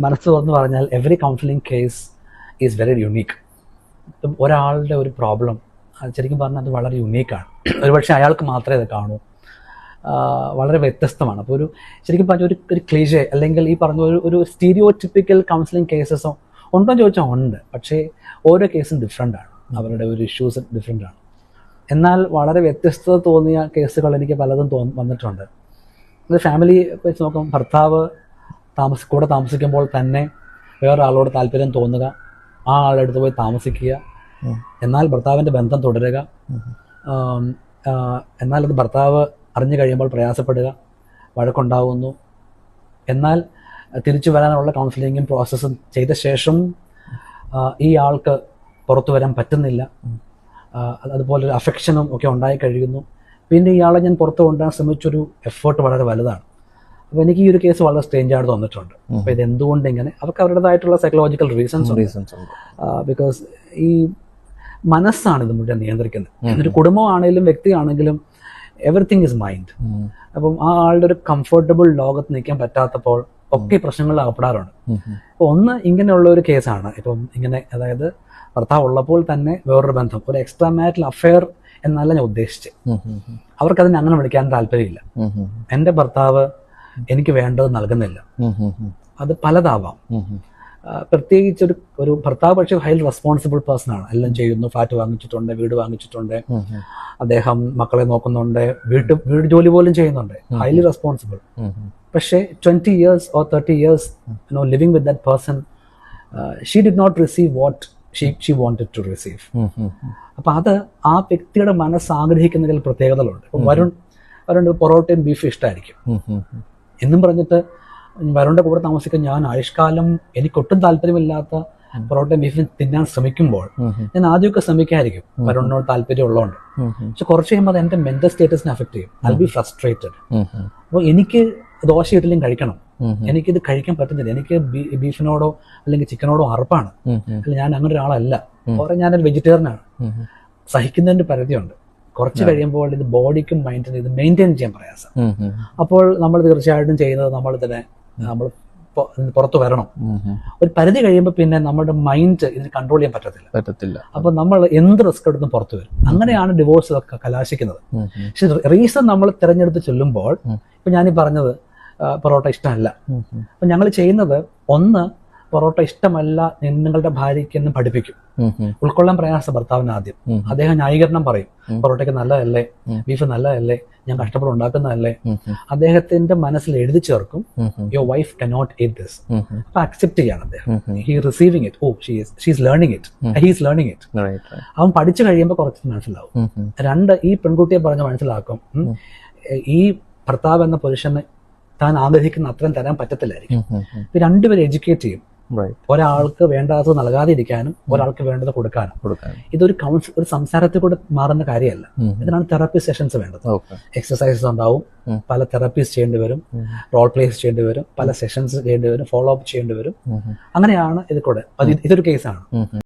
മനസ്സ് തുറന്ന് പറഞ്ഞാൽ every counselling case is very unique ഇപ്പം ഒരാളുടെ ഒരു പ്രോബ്ലം ശരിക്കും പറഞ്ഞാൽ അത് വളരെ യുണീക്കാണ് ഒരുപക്ഷെ അയാൾക്ക് മാത്രമേ അത് കാണൂ. വളരെ വ്യത്യസ്തമാണ്. അപ്പോൾ ഒരു ശരിക്കും പറഞ്ഞ ഒരു ഒരു ക്ലീഷേ അല്ലെങ്കിൽ ഈ പറഞ്ഞ ഒരു ഒരു സ്റ്റീരിയോ ടിപ്പിക്കൽ കൗൺസിലിംഗ് കേസസോ ഉണ്ടോ ചോദിച്ചാൽ ഉണ്ട്. പക്ഷേ ഓരോ കേസും ഡിഫറെന്റ് ആണ്. അവരുടെ ഒരു ഇഷ്യൂസ് ഡിഫറെന്റ് ആണ്. എന്നാൽ വളരെ വ്യത്യസ്തത തോന്നിയ കേസുകൾ എനിക്ക് പലതും തോന്നി വന്നിട്ടുണ്ട്. അത് ഫാമിലി വെച്ച് നോക്കും ഭർത്താവ് താമസ കൂടെ താമസിക്കുമ്പോൾ തന്നെ വേറൊരാളോട് താല്പര്യം തോന്നുക. ആ ആളുടെ അടുത്ത് പോയി താമസിക്കുക. എന്നാൽ ഭർത്താവിന്റെ ബന്ധം തുടരുക. എന്നാൽ അത് ഭർത്താവ് അറിഞ്ഞു കഴിയുമ്പോൾ പ്രയാസപ്പെടുക. വഴക്കുണ്ടാവുന്നു. എന്നാൽ തിരിച്ചു വരാനുള്ള കൗൺസിലിങ്ങും പ്രോസസ്സും ചെയ്ത ശേഷം ഈ ആൾക്ക് പുറത്തു വരാൻ പറ്റുന്നില്ല. അതുപോലെ അഫെക്ഷനും ഒക്കെ ഉണ്ടായി കഴിയുന്നു. പിന്നെ ഇയാളെ ഞാൻ പുറത്തു കൊണ്ടുവരാൻ ശ്രമിച്ചൊരു എഫേർട്ട് വളരെ വലുതാണ്. അപ്പോൾ എനിക്ക് ഈ ഒരു കേസ് വളരെ സ്ട്രേഞ്ച് ആയിട്ട് തോന്നിയിട്ടുണ്ട്. അപ്പൊ അപ്പോൾ ഇത് എന്തുകൊണ്ട് ഇങ്ങനെ? അവർക്ക് അവരുടേതായിട്ടുള്ള സൈക്കോളജിക്കൽ റീസൺസ് റീസൺസ് ബിക്കോസ് ഈ മനസ്സാണ് ഇത് മുഴുവൻ നിയന്ത്രിക്കുന്നത്. എന്നൊരു കുടുംബമാണെങ്കിലും വ്യക്തിയാണെങ്കിലും എവറിത്തിങ് ഇസ് മൈൻഡ്. അപ്പം ആ ആളുടെ ഒരു കംഫർട്ടബിൾ ലോകത്ത് നിൽക്കാൻ പറ്റാത്തപ്പോൾ ഒക്കെ പ്രശ്നങ്ങളിൽ അകപ്പെടാറുണ്ട്. അപ്പോൾ ഒന്ന് ഇങ്ങനെയുള്ള ഒരു കേസാണ് ഇപ്പം ഇങ്ങനെ അതായത് ഭർത്താവ് ഉള്ളപ്പോൾ തന്നെ വേറൊരു ബന്ധം ഒരു എക്സ്ട്രാ മാരിറ്റൽ അഫെയർ എന്നല്ല ഞാൻ ഉദ്ദേശിച്ചത്. അവർക്ക്. അവർക്കതിനെ അങ്ങനെ വിളിക്കാൻ താല്പര്യമില്ല. എന്റെ ഭർത്താവ് എനിക്ക് വേണ്ടത് നൽകുന്നില്ല. അത് പലതാവാം. പ്രത്യേകിച്ച് ഒരു ഒരു ഭർത്താവ് പക്ഷേ ഹൈലി റെസ്പോൺസിബിൾ പേഴ്സൺ ആണ് എല്ലാം ചെയ്യുന്നു ഫ്ലാറ്റ് വാങ്ങിച്ചിട്ടുണ്ട് വീട് വാങ്ങിച്ചിട്ടുണ്ട്. അദ്ദേഹം മക്കളെ നോക്കുന്നുണ്ട് വീട്ട് വീട് ജോലി പോലും ചെയ്യുന്നുണ്ട് ഹൈലി റെസ്പോൺസിബിൾ. പക്ഷേ twenty years or thirty years no living with that person she did not receive what she she wanted to receive. അപ്പം അത് ആ വ്യക്തിയുടെ മനസ്സ് ആഗ്രഹിക്കുന്നതിൽ പ്രത്യേകതകളുണ്ട് വരുൺ വരുൺ പൊറോട്ടയും ബീഫും ഇഷ്ടമായിരിക്കും. എന്നും പറഞ്ഞിട്ട് വരുണിന്റെ കൂടെ താമസിക്കാൻ ഞാൻ ആയുഷ്കാലം എനിക്കൊട്ടും താല്പര്യമില്ലാത്ത പൊറോട്ടയും ബീഫും തിന്നാൻ ശ്രമിക്കുമ്പോൾ. ഞാൻ ആദ്യമൊക്കെ ശ്രമിക്കായിരിക്കും. വരുണിനോട് താല്പര്യം ഉള്ളതുകൊണ്ട്. പക്ഷെ കുറച്ച് കഴിയുമ്പോൾ അത് എന്റെ മെന്റൽ സ്റ്റേറ്റസിനെ അഫക്ട് ചെയ്യും. I be frustrated. അപ്പോൾ എനിക്ക് ദോശ ഇഡലിയും കഴിക്കണം. എനിക്കിത് കഴിക്കാൻ പറ്റുന്നില്ല. എനിക്ക് ബീഫിനോടോ അല്ലെങ്കിൽ ചിക്കനോടോ അറപ്പാണ്. അല്ല ഞാൻ അങ്ങനെ ഒരാളല്ല. ഓരോ കുറെ ഞാനൊരു വെജിറ്റേറിയനാണ്. സഹിക്കുന്നതിന്റെ പരിധിയുണ്ട്. കുറച്ച് കഴിയുമ്പോൾ ഇത് ബോഡിക്കും മൈൻഡിനും ഇത് മെയിന്റെയിൻ ചെയ്യാൻ പ്രയാസം. അപ്പോൾ നമ്മൾ തീർച്ചയായിട്ടും ചെയ്യുന്നത് നമ്മൾ ഇതിനെ നമ്മൾ പുറത്തു വരണം. ഒരു പരിധി കഴിയുമ്പോൾ പിന്നെ നമ്മുടെ മൈൻഡ് ഇതിന് കൺട്രോൾ ചെയ്യാൻ പറ്റത്തില്ല. പറ്റത്തില്ല. അപ്പൊ നമ്മൾ എന്ത് റിസ്ക് എടുത്തും പുറത്തു വരും. അങ്ങനെയാണ് ഡിവോഴ്സ് ഒക്കെ കലാശിക്കുന്നത്. പക്ഷെ റീസൺ നമ്മൾ തിരഞ്ഞെടുത്ത് ചെല്ലുമ്പോൾ ഇപ്പൊ ഞാനീ പറഞ്ഞത് പൊറോട്ട ഇഷ്ടമല്ല. അപ്പൊ. ഞങ്ങൾ ചെയ്യുന്നത് ഒന്ന് പൊറോട്ട ഇഷ്ടമല്ല നിങ്ങളുടെ ഭാര്യയ്ക്ക് എന്ന് പഠിപ്പിക്കും. ഉൾക്കൊള്ളാൻ പ്രയാസം ഭർത്താവിന് ആദ്യം അദ്ദേഹം ന്യായീകരണം പറയും. പൊറോട്ടയ്ക്ക് നല്ലതല്ലേ. ബീഫ് നല്ലതല്ലേ ഞാൻ കഷ്ടപ്പെട്ട് ഉണ്ടാക്കുന്നതല്ലേ. അദ്ദേഹത്തിന്റെ മനസ്സിൽ എഴുതി ചേർക്കും. Your wife cannot it this. അപ്പൊ അക്സെപ്റ്റ് ചെയ്യാണ് അദ്ദേഹം. He receiving it oh she's learning it. He's learning it. അവൻ പഠിച്ചു കഴിയുമ്പോൾ കുറച്ച് മനസ്സിലാവും. രണ്ട് ഈ പെൺകുട്ടിയെ പറഞ്ഞ് മനസ്സിലാക്കും ഈ ഭർത്താവ് എന്ന പുരുഷന് താൻ ആഗ്രഹിക്കുന്ന അത്രയും തരാൻ പറ്റത്തില്ലായിരിക്കും. രണ്ടുപേരും എഡ്യൂക്കേറ്റ് ചെയ്യും. ഒരാൾക്ക് വേണ്ടാത്തത് നൽകാതിരിക്കാനും ഒരാൾക്ക് വേണ്ടത് കൊടുക്കാനും. ഇതൊരു കൗൺസ് ഒരു സംസാരത്തിൽ കൂടെ മാറുന്ന കാര്യമല്ല. ഇതിനാണ് തെറാപ്പി സെഷൻസ് വേണ്ടത്. എക്സസൈസസ് ഉണ്ടാവും. പല തെറാപ്പീസ് ചെയ്യേണ്ടി വരും. റോൾ പ്ലേസ് ചെയ്യേണ്ടി വരും. പല സെഷൻസ് ചെയ്യേണ്ടി വരും. ഫോളോ അപ്പ് ചെയ്യേണ്ടി വരും. അങ്ങനെയാണ് ഇത് കൂടെ. ഇത് ഇതൊരു കേസാണ്.